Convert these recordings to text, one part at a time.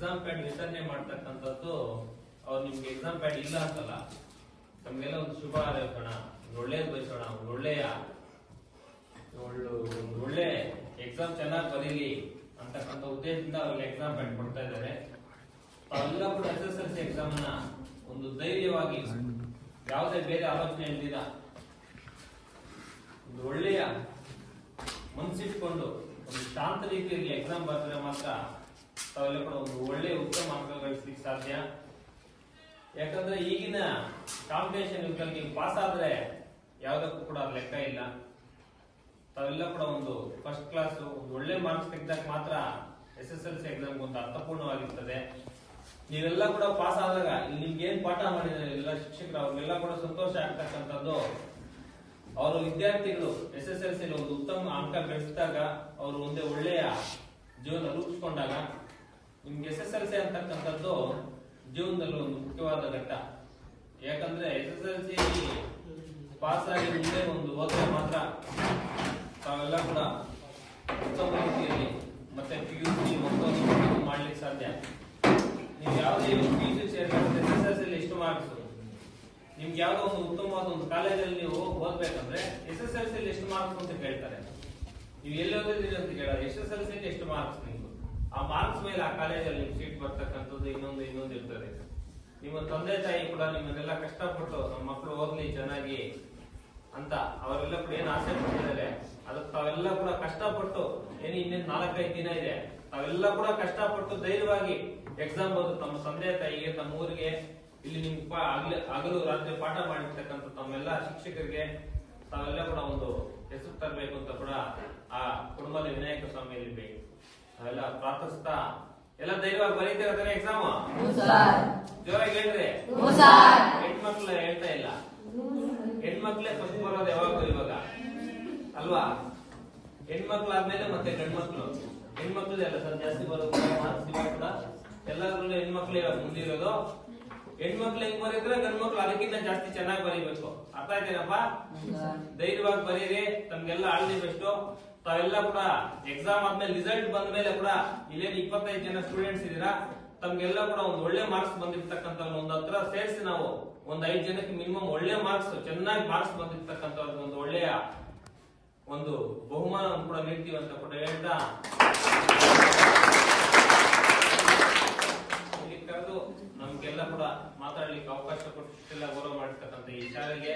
Exam pad ವಿತರಣೆ ಮಾಡ್ತಕ್ಕಂಥದ್ದು ಅವ್ರು ನಿಮ್ಗೆ ಎಕ್ಸಾಮ್ ಪ್ಯಾಡ್ ಇಲ್ಲ ಅಂತಲ್ಲ ತಮ್ಗೆಲ್ಲ ಒಂದು ಶುಭ ಹಾರೈಸೋಣ ಒಳ್ಳೇದು ಬಯಸೋಣ ಒಳ್ಳೆಯ ಒಳ್ಳೆ ಒಂದು ಒಳ್ಳೆ ಎಕ್ಸಾಮ್ ಚೆನ್ನಾಗಿ ಬರೀಲಿ ಅಂತಕ್ಕಂಥ ಉದ್ದೇಶದಿಂದ ಅವ್ರಿಗೆ ಎಕ್ಸಾಮ್ ಪ್ಯಾಡ್ ಕೊಡ್ತಾ ಇದ್ದಾರೆ. ತಾವೆಲ್ಲ ಕೂಡ S S L C exam ಅನ್ನ ಒಂದು ಧೈರ್ಯವಾಗಿ ಯಾವುದೇ ಬೇರೆ ಆಲೋಚನೆ ಇಲ್ದಿರ ಒಂದು ಒಳ್ಳೆಯ ಮನಸ್ಸಿಟ್ಕೊಂಡು ಒಂದು ಶಾಂತ ರೀತಿಯಲ್ಲಿ ಎಕ್ಸಾಮ್ ಬರೆದ್ರೆ ಮಾತ್ರ ತಾವೆಲ್ಲ ಕೂಡ ಒಂದು ಒಳ್ಳೆಯ ಉತ್ತಮ ಅಂಕ ಗಳಿಸ್ಲಿಕ್ಕೆ ಸಾಧ್ಯ. ಯಾಕಂದ್ರೆ ಈಗಿನ ಕಾಂಪಿಟೇಷನ್ ಯುಗದಲ್ಲಿ ಪಾಸ್ ಆದ್ರೆ ಯಾವುದಕ್ಕೂ ಕೂಡ ಲೆಕ್ಕ ಇಲ್ಲ. ತಾವೆಲ್ಲ ಕೂಡ ಒಂದು ಫಸ್ಟ್ ಕ್ಲಾಸ್ ಒಂದು ಒಳ್ಳೆ ಮಾರ್ಕ್ಸ್ ತೆಗ್ದಾಗ ಮಾತ್ರ S S L C exam ಒಂದು ಅರ್ಥಪೂರ್ಣವಾಗಿರ್ತದೆ. ನೀವೆಲ್ಲ ಕೂಡ ಪಾಸ್ ಆದಾಗ ನಿಮ್ಗೆ ಏನ್ ಪಾಠ ಮಾಡಿದ್ರೆ ಎಲ್ಲ ಶಿಕ್ಷಕರು ಅವ್ರಿಗೆಲ್ಲ ಕೂಡ ಸಂತೋಷ ಆಗ್ತಕ್ಕಂಥದ್ದು. ಅವರ ವಿದ್ಯಾರ್ಥಿಗಳು ಎಸ್ ಎಸ್ ಎಲ್ ಸಿ ಒಂದು ಉತ್ತಮ ಅಂಕ ಗಳಿಸಿದಾಗ ಅವರು ಒಂದೇ ಒಳ್ಳೆಯ ಜೀವನ ರೂಪಿಸ್ಕೊಂಡಾಗ ನಿಮ್ಗೆ ಎಸ್ ಎಸ್ ಎಲ್ ಸಿ ಅಂತಕ್ಕಂಥದ್ದು ಜೀವನದಲ್ಲಿ ಒಂದು ಮುಖ್ಯವಾದ ಘಟ್ಟ. ಯಾಕಂದ್ರೆ S S L C pass ಆಗಿ ಮುಂದೆ ಒಂದು ಹೋದ್ರೆ ಮಾತ್ರ ತಾವೆಲ್ಲ ಕೂಡ ಉತ್ತಮ ರೀತಿಯಲ್ಲಿ ಮತ್ತೆ ಪಿ ಯು ಸಿ ಮಕ್ಕಳು ಮಾಡ್ಲಿಕ್ಕೆ ಸಾಧ್ಯ. ನೀವು ಯಾವುದೇ ಪಿ ಯು ಸಿ ಸೇರ್ಬೇಕಂದ್ರೆ ಎಸ್ ಎಸ್ ಎಲ್ ಎಷ್ಟು ಮಾರ್ಕ್ಸ್ ನಿಮ್ಗೆ ಯಾವುದೋ ಒಂದು ಉತ್ತಮವಾದ ಒಂದು ಕಾಲೇಜಲ್ಲಿ ನೀವು ಓದ್ಬೇಕಂದ್ರೆ ಎಸ್ ಎಸ್ ಎಲ್ ಸಿ ಎಷ್ಟು ಮಾರ್ಕ್ಸ್ ಅಂತ ಕೇಳ್ತಾರೆ. ನೀವು ಎಲ್ಲಿ ಓದಿದ್ದೀರಿ ಅಂತ ಕೇಳೋದು ಎಸ್ ಎಸ್ ಎಲ್ ಸಿ ಎಷ್ಟು ಮಾರ್ಕ್ಸ್ ನಿಮ್ದು ಆ ಕಾಲೇಜಲ್ಲಿ ನಿಮ್ ಸೀಟ್ ಬರ್ತಕ್ಕಂಥದ್ದು ಇನ್ನೊಂದು ಇನ್ನೊಂದು ಇರ್ತದೆ. ನಿಮ್ಮ ತಂದೆ ತಾಯಿ ಕೂಡ ನಿಮ್ಮನ್ನೆಲ್ಲ ಕಷ್ಟಪಟ್ಟು ನಮ್ಮ ಮಕ್ಕಳು ಓದ್ಲಿ ಚೆನ್ನಾಗಿ ಅಂತ ಅವರೆಲ್ಲ ಕೂಡ ಏನ್ ಆಸೆ ಪಡ್ತಿದ್ದಾರೆ, ಅದಕ್ಕೆ ತಾವೆಲ್ಲ ಕೂಡ ಕಷ್ಟಪಟ್ಟು, ಏನು ಇನ್ನೇನು ನಾಲ್ಕೈದು ದಿನ ಇದೆ, ತಾವೆಲ್ಲ ಕೂಡ ಕಷ್ಟಪಟ್ಟು ಧೈರ್ಯವಾಗಿ ಎಕ್ಸಾಮ್ ಬಂದು ತಮ್ಮ ತಂದೆ ತಾಯಿಗೆ, ತಮ್ಮ ಊರಿಗೆ, ಇಲ್ಲಿ ನಿಮ್ ಹಗಲು ರಾತ್ರಿ ಪಾಠ ಮಾಡಿರ್ತಕ್ಕಂಥ ತಮ್ಮೆಲ್ಲ ಶಿಕ್ಷಕರಿಗೆ ತಾವೆಲ್ಲ ಕೂಡ ಒಂದು ಹೆಸರು ತರಬೇಕು ಅಂತ ಕೂಡ ಆ ಕುಟುಂಬದ ವಿನಾಯಕ ಸ್ವಾಮಿಯಲ್ಲಿ ಬೇಕು ನಾವೆಲ್ಲ ಪ್ರಾರ್ಥಿಸ್ತಾ ಎಲ್ಲ ಧೈರ್ಯವಾಗಿ ಬರೀತೀರ ತಾನೇ ಎಕ್ಸಾಮ್ ಜೋರಾಗಿ ಹೇಳ್ರಿ. ಹೆಣ್ಮಕ್ಳು ಹೇಳ್ತಾ ಇಲ್ಲ. ಹೆಣ್ಮಕ್ಳೇ ಫಸ್ಟ್ ಬರೋದು ಯಾವಾಗ ಇವಾಗ. ಅಲ್ವಾ? ಹೆಣ್ಮಕ್ಳು ಆದ್ಮೇಲೆ ಮತ್ತೆ ಗಂಡ್ಮಕ್ಳು. ಹೆಣ್ಮಕ್ಳು ಎಲ್ಲ ಸರ್ ಜಾಸ್ತಿ ಬರೋದು ಕೂಡ ಎಲ್ಲದ್ರಲ್ಲೂ ಹೆಣ್ಮಕ್ಳು ಇವಾಗ ಮುಂದಿರೋದು ಹೆಣ್ಮಕ್ಳು ಹೆಂಗ್ ಬರೀದ್ರೆ ಗಂಡ್ಮಕ್ಳು ಅದಕ್ಕಿಂತ ಜಾಸ್ತಿ ಚೆನ್ನಾಗಿ ಬರೀಬೇಕು. ಅರ್ಥ ಆಯ್ತೇನಪ್ಪ? ಧೈರ್ಯವಾಗಿ ಬರೀರಿ. ತಮ್ಗೆಲ್ಲ ಆಲ್ ದಿ ಬೆಸ್ಟ್ ತಾವೆಲ್ಲ ಕೂಡ ಎಕ್ಸಾಮ್ ಆದ್ಮೇಲೆ ರಿಸಲ್ಟ್ ಬಂದ್ಮೇಲೆ ಕೂಡ ಇಲ್ಲೇನು ಇಪ್ಪತ್ತೈದು ಜನ ಸ್ಟೂಡೆಂಟ್ಸ್ ಇದ್ದೀರಾ? ತಮ್ಗೆಲ್ಲ ಕೂಡ ಒಂದು ಒಳ್ಳೆ ಮಾರ್ಕ್ಸ್ ಬಂದಿರ್ತಕ್ಕಂಥ ಒಂದು ಹತ್ರ ಸೇರಿಸಿ ನಾವು ಒಂದ್ ಐದು ಜನಕ್ಕೆ ಮಿನಿಮಮ್ ಒಳ್ಳೆ ಮಾರ್ಕ್ಸ್ ಚೆನ್ನಾಗಿ ಮಾರ್ಕ್ಸ್ ಬಂದಿರ್ತಕ್ಕಂಥ ಒಂದು ಒಳ್ಳೆಯ ಒಂದು ಬಹುಮಾನವನ್ನು ಕೂಡ ನೀಡ್ತೀವಿ ಅಂತ ಕೂಡ ಹೇಳ್ತಾ ಕರೆದು ನಮ್ಗೆಲ್ಲ ಕೂಡ ಮಾತಾಡ್ಲಿಕ್ಕೆ ಅವಕಾಶ ಕೊಟ್ಟಿಲ್ಲ ಗೌರವ ಮಾಡಿರ್ತಕ್ಕಂಥ ಈ ಶಾಲೆಗೆ,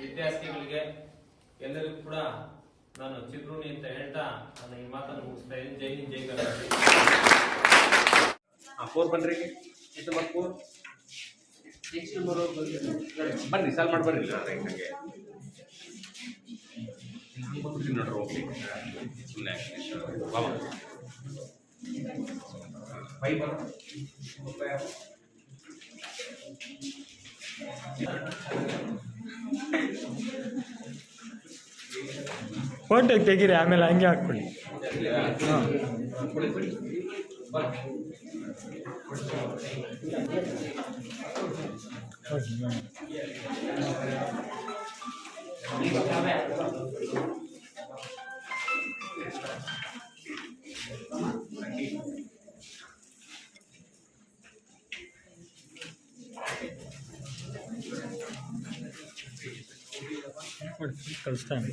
ವಿದ್ಯಾರ್ಥಿಗಳಿಗೆ, ಎಲ್ಲರಿಗೂ ಕೂಡ ನಾನು ಚಿದ್ರುಣಿ ಅಂತ ಹೇಳ್ತಾ ನನ್ನ ಈ ಮಾತನ್ನು ಮುಗಿಸ್ತಾ ಇದ್ದೀನಿ. ಜೈ ಹಿಂದ್, ಜೈ ಕರ್ನಾಟಕ ಫೋರ್ ಬನ್ರಿ. ಎಷ್ಟು ಬನ್ನಿ ಸಾಲ್ ಮಾಡಿ ಬರ್ರಿ ಹಂಗೆ ನೋಡ್ರಿ ಹೋಗ್ಲಿ ಸುಮ್ಮನೆ ಬಾಬಾ ಫೈವ್ ಬರ ಫೋಟೋ ತೆಗೀರಿ ಆಮೇಲೆ ಹಂಗೆ ಹಾಕ್ಕೊಳ್ಳಿ. ಹಾಂ ಕಳಿಸ್ತಾನೆ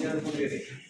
Gracias.